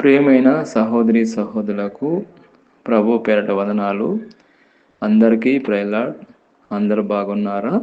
ప్రియమైన సహోదరి సహోదరులకు ప్రభు పేరట వదనాలు. అందరికీ ప్రైలాడ్. అందరు బాగున్నారా?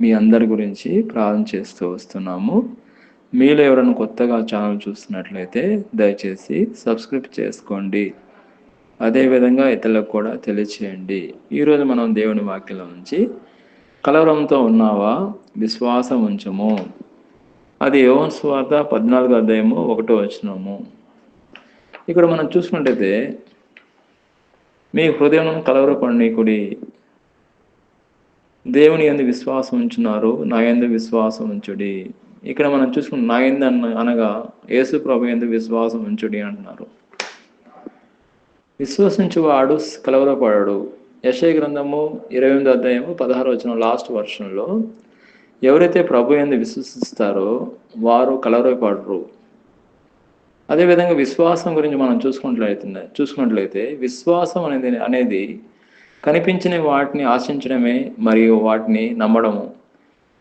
మీ అందరి గురించి ప్రార్థన చేస్తూ వస్తున్నాము. మీలో ఎవరైనా కొత్తగా ఛానల్ చూస్తున్నట్లయితే దయచేసి సబ్స్క్రైబ్ చేసుకోండి. అదేవిధంగా ఇతరులకు కూడా తెలియచేయండి. ఈరోజు మనం దేవుని వాక్యంలో నుంచి కలవరంతో ఉన్నావా? విశ్వాసం ఉంచము. అది యోన్ స్వార్థ పద్నాలుగో అధ్యాయము ఒకటో వచ్చినము ఇక్కడ మనం చూసుకున్నట్టయితే మీ హృదయం కలవరపడికుడి దేవుని ఎందు విశ్వాసం ఉంచున్నారు నా ఎందు విశ్వాసం ఉంచుడి. ఇక్కడ మనం చూసుకున్న నా ఎందు అనగా యేసు ప్రభు ఎందు విశ్వాసం ఉంచుడి అంటున్నారు. విశ్వసించువాడు కలవరపడాడు. యశయ గ్రంథము ఇరవై ఎనిమిది అధ్యాయము పదహారు వచ్చిన లాస్ట్ వర్షంలో ఎవరైతే ప్రభు ఎందు విశ్వసిస్తారో వారు కలవరపడరు. అదేవిధంగా విశ్వాసం గురించి మనం చూసుకున్నట్లయితే చూసుకున్నట్లయితే విశ్వాసం అనేది అనేది కనిపించిన వాటిని ఆశించడమే మరియు వాటిని నమ్మడము.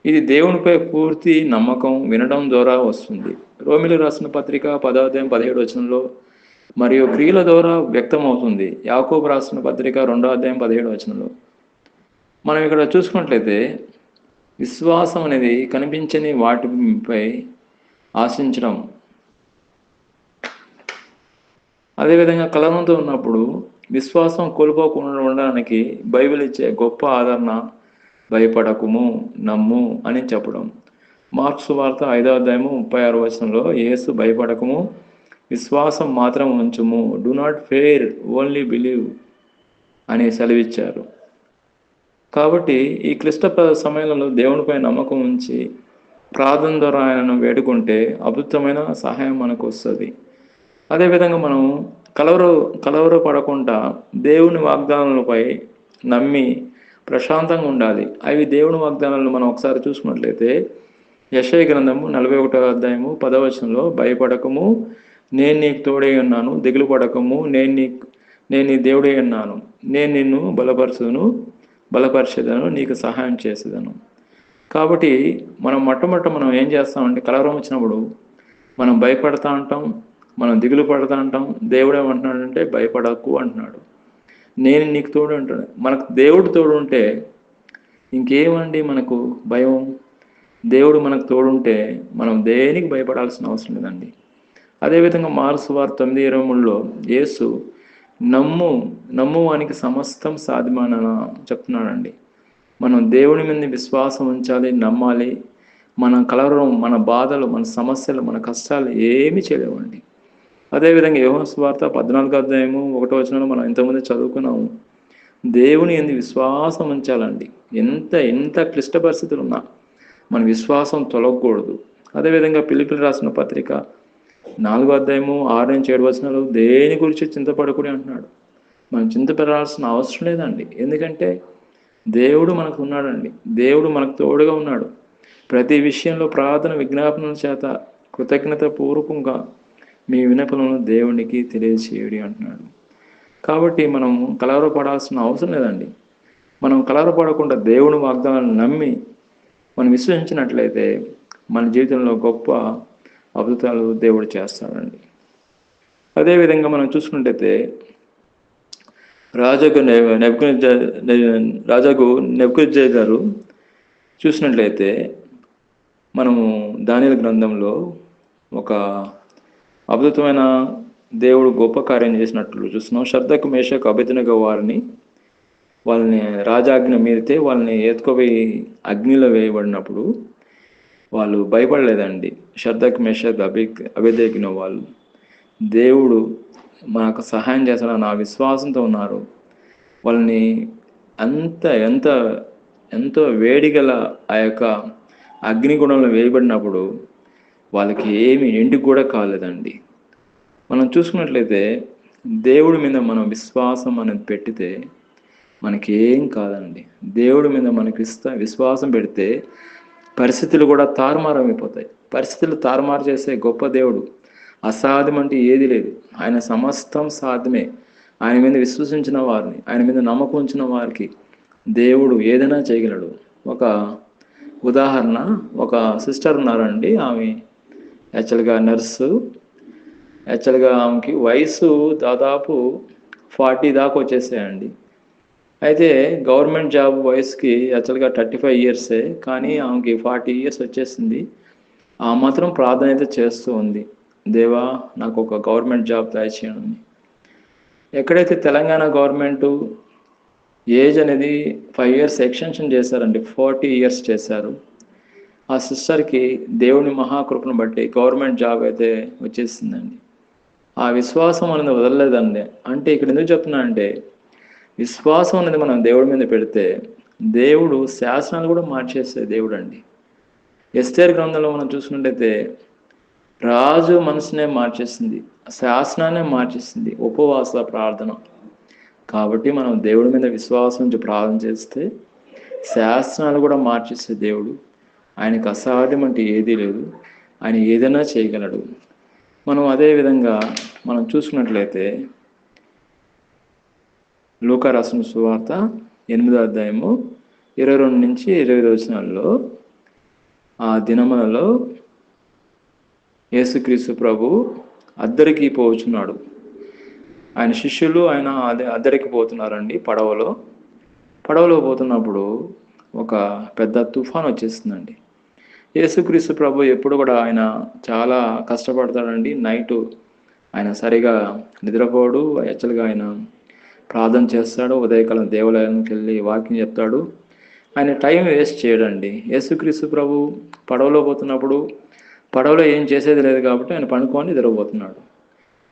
ఇది దేవునిపై పూర్తి నమ్మకం వినడం ద్వారా వస్తుంది. రోమిలు రాసిన పత్రిక పదార్థం పదిహేడు వచనంలో మరియు క్రియల ద్వారా వ్యక్తమవుతుంది. యాకోబు రాసిన పత్రిక రెండో అధ్యాయం పదిహేడు వచనంలో. మనం ఇక్కడ చూసుకున్నట్లయితే విశ్వాసం అనేది కనిపించని వాటిపై ఆశించడం. అదేవిధంగా కలనంతో ఉన్నప్పుడు విశ్వాసం కోల్పోకుండా ఉండడానికి బైబిల్ ఇచ్చే గొప్ప ఆదరణ భయపడకుము నమ్ము అని చెప్పడం. మార్క్స్ వార్త ఐదవ అధ్యాయము ముప్పై ఆరు వచనంలో యేసు భయపడకము విశ్వాసం మాత్రం ఉంచుము do not fear only believe అని సెలవిచ్చారు. కాబట్టి ఈ క్లిష్ట సమయంలో దేవునిపై నమ్మకం ఉంచి ప్రార్థన ద్వారా ఆయనను వేడుకుంటే అద్భుతమైన సహాయం మనకు వస్తుంది. అదేవిధంగా మనం కలవర కలవర పడకుండా దేవుని వాగ్దానాలపై నమ్మి ప్రశాంతంగా ఉండాలి. అవి దేవుని వాగ్దానాలను మనం ఒకసారి చూసుకున్నట్లయితే యశయ గ్రంథము నలభై ఒకటో అధ్యాయము పదవచనంలో భయపడకము నేను నీకు తోడై ఉన్నాను దిగులు పడకము నేను నీ నేను నీ దేవుడై ఉన్నాను నేను నిన్ను బలపరచుదును బలపరిచేదను నీకు సహాయం చేసేదను. కాబట్టి మనం మొట్టమొదట మనం ఏం చేస్తామంటే కలవరం వచ్చినప్పుడు మనం భయపడతా ఉంటాం మనం దిగులు పడతా ఉంటాం దేవుడు ఏమంటున్నాడంటే భయపడకు అంటున్నాడు. నేను నీకు తోడు అంటాడు మనకు దేవుడు తోడు ఉంటే ఇంకేమండి మనకు భయం? దేవుడు మనకు తోడుంటే మనం దేనికి భయపడాల్సిన అవసరం లేదండి. అదేవిధంగా మార్సు వారు తొమ్మిది ఇరవై మూడులో యేసు నమ్ము నమ్ము వానికి సమస్తం సాధ్యమాన చెప్తున్నాడండి. మనం దేవుని మీద విశ్వాసం ఉంచాలి నమ్మాలి. మన కలవరం మన బాధలు మన సమస్యలు మన కష్టాలు ఏమీ చేయలేవండి. అదేవిధంగా యోహన్ స్వార్థ పద్నాలుగు అధ్యాయము ఒకటో వచనంలో మనం ఇంతకుముందు చదువుకున్నాము. దేవుని ఎందు విశ్వాసం ఉంచాలండి. ఎంత ఎంత క్లిష్ట పరిస్థితులు ఉన్నా మన విశ్వాసం తొలగకూడదు. అదేవిధంగా పిలిపిలి రాసిన పత్రిక నాలుగో అధ్యాయము ఆరు నుంచి ఏడు వచనాలు దేని గురించి చింతపడకూడి అంటున్నాడు. మనం చింతపడాల్సిన అవసరం లేదండి. ఎందుకంటే దేవుడు మనకు ఉన్నాడండి. దేవుడు మనకు తోడుగా ఉన్నాడు. ప్రతి విషయంలో ప్రార్థన విజ్ఞాపనల చేత కృతజ్ఞత పూర్వకంగా మీ వినపలను దేవునికి తెలియచేయడి అంటున్నాడు. కాబట్టి మనం కలవరపడాల్సిన అవసరం లేదండి. మనం కలవరపడకుండా దేవుని వాగ్దానాలను నమ్మి మనం విశ్వసించినట్లయితే మన జీవితంలో గొప్ప అద్భుతాలు దేవుడు చేస్తాడండి. అదేవిధంగా మనం చూసుకున్నట్టయితే రాజకు నెబ్కు రాజాకు నెబ్కుజయ్ గారు చూసినట్లయితే మనము దానిల గ్రంథంలో ఒక అద్భుతమైన దేవుడు గొప్ప కార్యం చేసినట్లు చూస్తున్నాం. శబ్దకు మేషకు అభితనగా వారిని వాళ్ళని రాజాజ్ఞ మీరితే వాళ్ళని ఎత్తుకోపోయి అగ్నిలో వేయబడినప్పుడు వాళ్ళు భయపడలేదండి. శ్రద్ధకు మేషకు అభి అభిదగిన వాళ్ళు దేవుడు మనకు సహాయం చేస్తాడు నా విశ్వాసంతో ఉన్నారు. వాళ్ళని అంత ఎంత ఎంతో వేడిగల ఆ యొక్క అగ్నిగుణంలో వేయబడినప్పుడు వాళ్ళకి ఏమి ఎండికి కూడా కాలేదండి. మనం చూసుకున్నట్లయితే దేవుడి మీద మనం విశ్వాసం అనేది పెట్టితే మనకి ఏం కాదండి. దేవుడి మీద మనకి విశ్వాసం పెడితే పరిస్థితులు కూడా తారుమారమైపోతాయి. పరిస్థితులు తారుమారు చేసే గొప్ప దేవుడు అసాధ్యం అంటే ఏది లేదు. ఆయన సమస్తం సాధ్యమే. ఆయన మీద విశ్వసించిన వారిని ఆయన మీద నమ్మకం ఉంచిన వారికి దేవుడు ఏదైనా చేయగలడు. ఒక ఉదాహరణ ఒక సిస్టర్ ఉన్నారండి ఆమె. యాక్చువల్గా నర్సు యాక్చువల్గా ఆమెకి వయసు దాదాపు ఫార్టీ దాకా వచ్చేసాయండి. అయితే గవర్నమెంట్ జాబ్ వయసుకి యాక్చువల్గా థర్టీ ఫైవ్ ఇయర్సే కానీ ఆమెకి ఫార్టీ ఇయర్స్ వచ్చేసింది. ఆ మాత్రం ప్రాధాన్యత చేస్తూ ఉంది. దేవా నాకు ఒక గవర్నమెంట్ జాబ్ దయచేయండి. ఎక్కడైతే తెలంగాణ గవర్నమెంటు ఏజ్ అనేది ఫైవ్ ఇయర్స్ ఎక్స్టెన్షన్ చేశారండి ఫార్టీ ఇయర్స్ చేశారు ఆ సిస్టర్కి దేవుని మహాకృపను బట్టి గవర్నమెంట్ జాబ్ అయితే వచ్చేసిందండి. ఆ విశ్వాసం అనేది వదలలేదండి. అంటే ఇక్కడ ఎందుకు చెప్తున్నా అంటే విశ్వాసం అనేది మనం దేవుడి మీద పెడితే దేవుడు శాసనాలు కూడా మార్చేసే దేవుడు అండి ఎస్టేర్ గ్రంథంలో మనం చూసుకున్నట్టయితే రాజు మనసునే మార్చేసింది శాసనాన్నే మార్చేసింది ఉపవాస ప్రార్థన. కాబట్టి మనం దేవుడి మీద విశ్వాసం నుంచి ప్రార్థన చేస్తే శాసనాలు కూడా మార్చేసే దేవుడు. ఆయనకు అసాధ్యం అంటే ఏదీ లేదు. ఆయన ఏదైనా చేయగలడు. మనం అదే విధంగా మనం చూసుకున్నట్లయితే లూకా రాసిన సువార్త ఎనిమిదో అధ్యాయము ఇరవై రెండు నుంచి ఇరవై వచనాల్లో ఆ దినములలో యేసుక్రీస్తు ప్రభు అద్దరికి పోచున్నాడు. ఆయన శిష్యులు ఆయన అదే అద్దరికి పోతున్నారండి పడవలో. పడవలో పోతున్నప్పుడు ఒక పెద్ద తుఫాన్ వచ్చేస్తుందండి. యేసుక్రీస్తు ప్రభు ఎప్పుడు కూడా ఆయన చాలా కష్టపడతాడండి. నైటు ఆయన సరిగా నిద్రపోడు యాక్చువల్గా ఆయన ప్రార్థన చేస్తాడు ఉదయకాలం దేవాలయానికి వెళ్ళి వాకింగ్ చెప్తాడు. ఆయన టైం వేస్ట్ చేయడండి. యేసుక్రీస్తు ప్రభు పడవలో పోతున్నప్పుడు పడవలో ఏం చేసేది లేదు కాబట్టి ఆయన పనుకొని నిద్రపోతున్నాడు.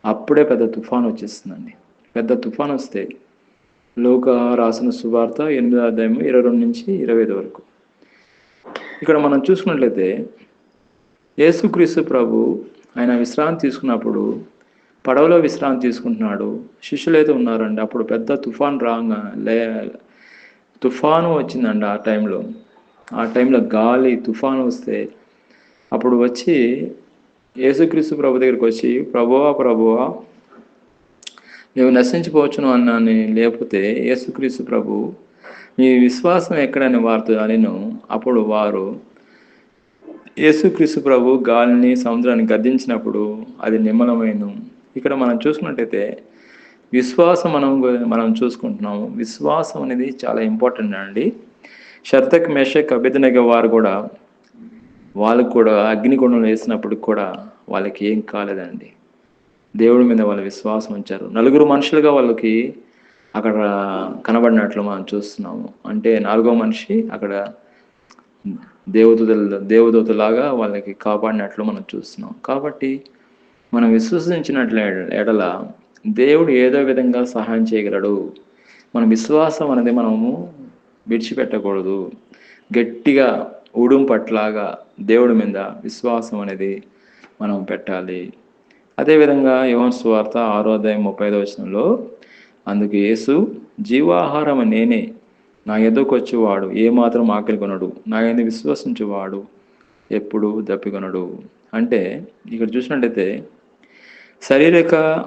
అప్పుడే పెద్ద తుఫాన్ వచ్చేస్తుందండి. పెద్ద తుఫాన్ వస్తే లోక రాసిన సువార్త ఎనిమిదో అధ్యాయం ఇరవై రెండు నుంచి ఇరవై ఐదు వరకు. ఇక్కడ మనం చూసుకున్నట్లయితే యేసుక్రీస్తు ప్రభు ఆయన విశ్రాంతి తీసుకున్నప్పుడు పడవలో విశ్రాంతి తీసుకుంటున్నాడు. శిష్యులు అయితే ఉన్నారండి. అప్పుడు పెద్ద తుఫాన్ రాగా లే తుఫాను వచ్చిందండి ఆ టైంలో. ఆ టైంలో గాలి తుఫాను వస్తే అప్పుడు వచ్చి యేసుక్రీస్తు ప్రభు దగ్గరికి వచ్చి ప్రభువా ప్రభువా నువ్వు నశించిపోవచ్చును అన్నాని లేకపోతే యేసుక్రీస్తు ప్రభు ఈ విశ్వాసం ఎక్కడని వారితో అనిను. అప్పుడు వారు యేసుక్రీస్తు ప్రభు గాలిని సముద్రాన్ని గద్దించినప్పుడు అది నిమ్మలమైన. ఇక్కడ మనం చూసుకున్నట్టయితే విశ్వాసం మనం మనం చూసుకుంటున్నాము. విశ్వాసం అనేది చాలా ఇంపార్టెంట్ అండి. షర్తక్ మేషక్ అభిదనగ వారు కూడా వాళ్ళకు కూడా అగ్నిగుండం వేసినప్పుడు కూడా వాళ్ళకి ఏం కాలేదండి. దేవుడి మీద వాళ్ళ విశ్వాసం ఉంచారు. నలుగురు మనుషులుగా వాళ్ళకి అక్కడ కనబడినట్లు మనం చూస్తున్నాము. అంటే నాలుగో మనిషి అక్కడ దేవదూతల దేవదూతలాగా వాళ్ళకి కాపాడినట్లు మనం చూస్తున్నాం. కాబట్టి మనం విశ్వసించినట్ల ఎడల దేవుడు ఏదో విధంగా సహాయం చేయగలడు. మన విశ్వాసం అనేది మనము విడిచిపెట్టకూడదు. గట్టిగా ఉడుం పట్లాగా దేవుడి మీద విశ్వాసం అనేది మనం పెట్టాలి. అదేవిధంగా యువన్ స్వార్త ఆరోదయం ముప్పై ఐదో వచనంలో అందుకు యేసు జీవాహారం నేనే. నా ఎదుకొచ్చేవాడు ఏమాత్రం ఆకలి కొనడు. నా ఎందు విశ్వసించేవాడు ఎప్పుడు దప్పికొనడు. అంటే ఇక్కడ చూసినట్టయితే శారీరక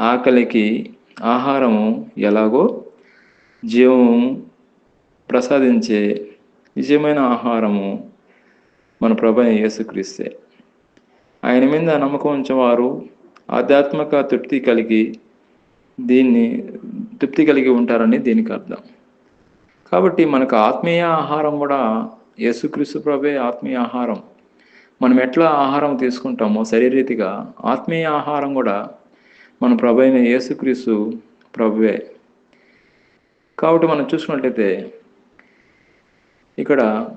ఆకలికి ఆహారము ఎలాగో జీవము ప్రసాదించే నిజమైన ఆహారము మన ప్రభు యేసుక్రీస్తే ఆయన మీద నమ్మకం ఉంచేవారు ఆధ్యాత్మిక తృప్తి కలిగి దీన్ని తృప్తి కలిగి ఉంటారని దీనికి అర్థం. కాబట్టి మనకు ఆత్మీయ ఆహారం కూడా యేసుక్రీస్తు ప్రభే ఆత్మీయ ఆహారం. మనం ఎట్లా ఆహారం తీసుకుంటామో శరీరీతిగా ఆత్మీయ ఆహారం కూడా మన ప్రభు అయిన యేసుక్రీస్తు ప్రభువే. కాబట్టి మనం చూసుకున్నట్లయితే ఇక్కడ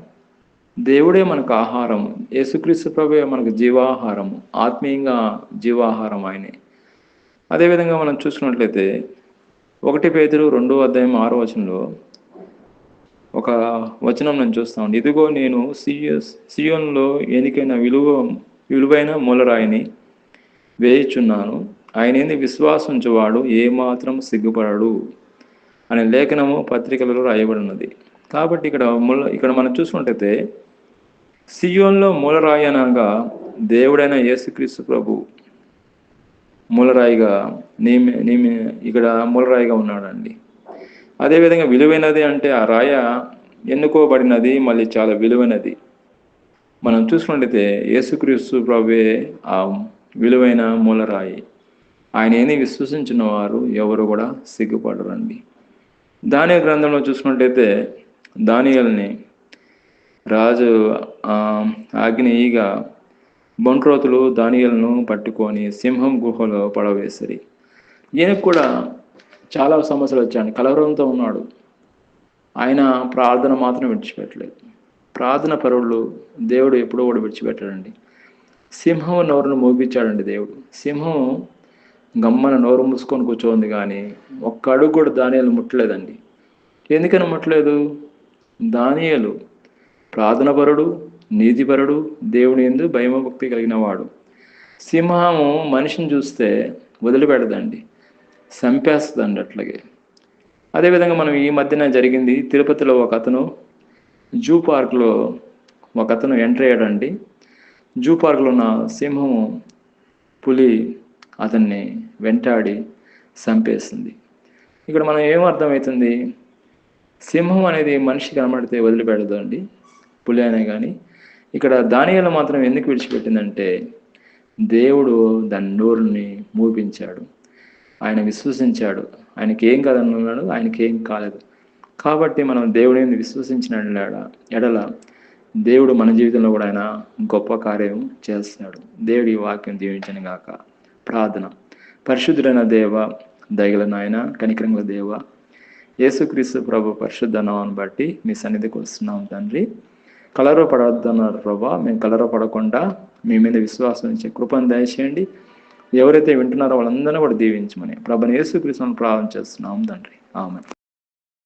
దేవుడే మనకు ఆహారం యేసుక్రీస్తు ప్రభువే మనకు జీవాహారం ఆత్మీయంగా జీవాహారం ఆయనే. అదేవిధంగా మనం చూసుకున్నట్లయితే ఒకటి పేదరు రెండో అధ్యాయం ఆరో వచనంలో ఒక వచనం నేను చూస్తాను ఇదిగో నేను సియో సియోన్లో ఎనికైన విలువ విలువైన మూలరాయిని వేయిచున్నాను. ఆయన ఏంది విశ్వాసించువాడు ఏమాత్రం సిగ్గుపడడు అనే లేఖనము పత్రికలలో రాయబడినది. కాబట్టి ఇక్కడ మూల ఇక్కడ మనం చూసుకుంటే సియోన్లో మూలరాయి అనగా దేవుడైన యేసుక్రీస్తు ప్రభు. మూలరాయిగా నేమి నేమి ఇక్కడ మూలరాయిగా ఉన్నాడండి. అదేవిధంగా విలువైనది అంటే ఆ రాయ ఎన్నుకోబడినది మళ్ళీ చాలా విలువైనది. మనం చూసుకున్నట్లయితే యేసుక్రీస్తు ప్రభే ఆ విలువైన మూలరాయి. ఆయన ఏని విశ్వసించిన వారు ఎవరు కూడా సిగ్గుపడరండి. దాని గ్రంథంలో చూసుకున్నట్టయితే దానియల్ని రాజు ఆగ్నేయిగా బంట్రోతులు దానియలను పట్టుకొని సింహం గుహలో పడవేసిరి. ఈయనకు కూడా చాలా సమస్యలు వచ్చాయండి కలవరంతో ఉన్నాడు. ఆయన ప్రార్థన మాత్రం విడిచిపెట్టలేదు. ప్రార్థన పరువులు దేవుడు ఎప్పుడో కూడా విడిచిపెట్టాడండి. సింహం నోరును మోపించాడండి దేవుడు. సింహం గమ్మన నోరు మూసుకొని కూర్చోంది కానీ ఒక్క అడుగు కూడా దానియాలు ముట్టలేదండి. ఎందుకని ముట్టలేదు? దానియలు ప్రార్థనపరుడు నీతిపరుడు దేవుని ఎందు భయమభక్తి కలిగిన వాడు సింహము మనిషిని చూస్తే వదిలిపెడదండి. చంపేస్తుందండి అట్లాగే. అదేవిధంగా మనం ఈ మధ్యన జరిగింది తిరుపతిలో ఒక అతను జూ పార్క్లో ఒక అతను ఎంటర్ అయ్యాడండి. జూ పార్క్లో ఉన్న సింహము పులి అతన్ని వెంటాడి చంపేసింది. ఇక్కడ మనం ఏం అర్థమవుతుంది? సింహం అనేది మనిషి కనబడితే వదిలిపెడదండి పులి అనే కానీ ఇక్కడ దానియాలు మాత్రం ఎందుకు విడిచిపెట్టిందంటే దేవుడు దాని నోరుని మూపించాడు. ఆయన విశ్వసించాడు. ఆయనకి ఏం కాదన్నాడు? ఆయనకి ఏం కాలేదు. కాబట్టి మనం దేవుడిని విశ్వసించిన ఎడల- ఎడల దేవుడు మన జీవితంలో కూడా ఆయన గొప్ప కార్యం చేస్తున్నాడు దేవుడి వాక్యం దీవించను గాక. ప్రార్థన. పరిశుద్ధుడైన దేవ దయగల నాయన కనికరంగల దేవ యేసుక్రీస్తు ప్రభు పరిశుద్ధ నామాన్ని బట్టి మీ సన్నిధికి వస్తున్నాం తండ్రి. కలరో పడవద్దన్నారు ప్రభా. మేము కలరో పడకుండా మీ మీద విశ్వాసం ఇచ్చే కృపను దయచేయండి. ఎవరైతే వింటున్నారో వాళ్ళందరినీ కూడా దీవించమని. ప్రభు యేసుక్రీస్తుని ప్రారంభం చేస్తున్నాం తండ్రి. ఆమె